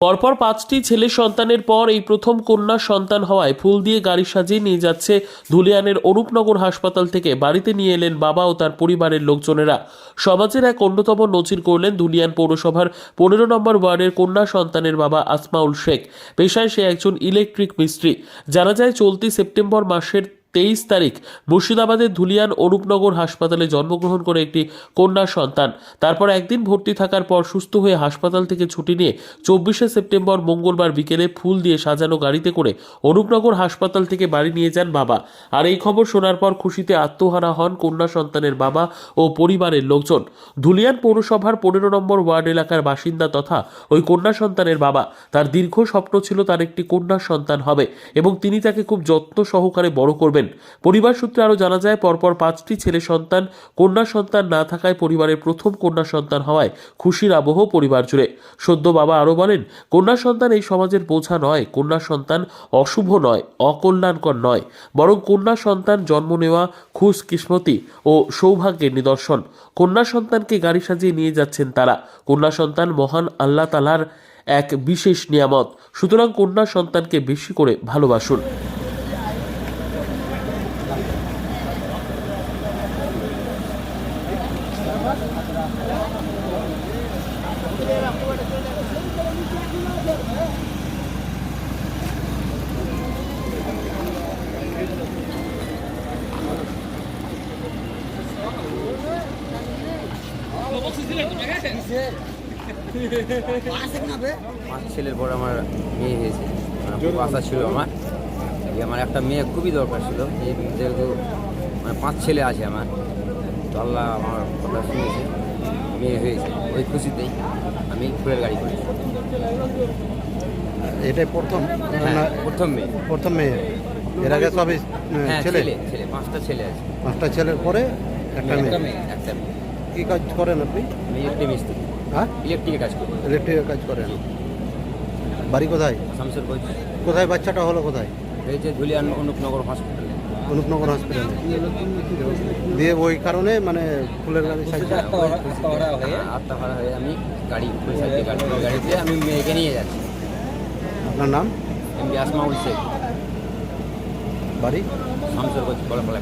পরপর পাঁচটি ছেলে সন্তানের পর এই প্রথম কন্যা সন্তান হওয়ায় ফুল দিয়ে গাড়ি সাজিয়ে নিয়ে যাচ্ছে ধুলিয়ানের অরূপনগর হাসপাতাল থেকে। বাড়িতে নিয়ে এলেন বাবা ও তার পরিবারের লোকজনেরা। সমাজের এক অন্যতম নজির করলেন ধুলিয়ান পৌরসভার পনেরো নম্বর ওয়ার্ডের কন্যা সন্তানের বাবা আসমাউল শেখ। পেশায় সে একজন ইলেকট্রিক মিস্ত্রি। জানা যায়, চলতি সেপ্টেম্বর মাসের তেইশ তারিখ মুর্শিদাবাদের ধুলিয়ান অরূপনগর হাসপাতালে জন্মগ্রহণ করে একটি কন্যা সন্তান। তারপর একদিন ভর্তি থাকার পর সুস্থ হয়ে হাসপাতাল থেকে ছুটি নিয়ে চব্বিশে সেপ্টেম্বর মঙ্গলবার বিকেলে ফুল দিয়ে সাজানো গাড়িতে করে অরূপনগর হাসপাতাল থেকে বাড়ি নিয়ে যান বাবা। আর এই খবর শোনার পর খুশিতে আত্মহারা হন কন্যা সন্তানের বাবা ও পরিবারের লোকজন। ধুলিয়ান পৌরসভার পনেরো নম্বর ওয়ার্ড এলাকার বাসিন্দা তথা ওই কন্যা সন্তানের বাবা। তার দীর্ঘ স্বপ্ন ছিল তার একটি কন্যা সন্তান হবে এবং তিনি তাকে খুব যত্ন সহকারে বড় করবেন। পরিবার সূত্রে আরও জানা যায়, পরপর পাঁচটি ছেলে সন্তান, কন্যা সন্তান না থাকায় পরিবারের প্রথম কন্যা সন্তান হওয়ায় খুশির আবহ পরিবার জুড়ে। সদ্য বাবা আরও বলেন, কন্যা সন্তান এই সমাজের বোঝা নয়, কন্যা সন্তান অশুভ নয়, অকল্যাণকর নয়, বরং কন্যা সন্তান জন্ম নেওয়া, খুশ কিসমতি ও সৌভাগ্যের নিদর্শন। কন্যা সন্তানকে গাড়ি সাজিয়ে নিয়ে যাচ্ছেন তারা। কন্যা সন্তান মহান আল্লাহ তালার এক বিশেষ নিয়ামত। সুতরাং কন্যা সন্তানকে বেশি করে ভালোবাসুন। পাঁচ ছেলের পর আমার মেয়ে হয়েছে। মানে আশা ছিল আমার। আমার একটা মেয়ে খুবই দরকার ছিল। যেহেতু মানে পাঁচ ছেলে আছে আমার। তো আল্লাহ আমার কথা শুনেছে মেয়ে হয়েছে। ওই খুশিতেই আমি ফুলের গাড়ি করেছি। এটাই প্রথম? হ্যাঁ প্রথম মেয়ে। প্রথম মেয়ে। এর আগে সবই হ্যাঁ ছেলে ছেলে? পাঁচটা ছেলে আছে। পাঁচটা ছেলের পরে একটা মেয়ে? একটা মেয়ে। কি কাজ করেন আপনি? ইলেকট্রিক মিস্ত্রি। হ্যাঁ? ইলেকট্রিকের কাজ করি। ইলেকট্রিকের কাজ করেন। বাড়ি কোথায়? শামসুর কোচ কোথায় বাচ্চাটা হলো কোথায়? হয়েছে ধুলিয়ান অনুপনগর হসপিটালে অনুপনগর হসপিটালে দিয়ে ওই কারণে মানে ফুলের গাড়ি সাইজ আত্মহারা হয়ে আমি গাড়ি ফুল সাইকেল গাড়ি গাড়িতে আমি মেয়েকে নিয়ে যাচ্ছি। আপনার নাম? এম এমনি আসমাউল শেখ। বাড়ি? শামসুর কোচ বলা বলা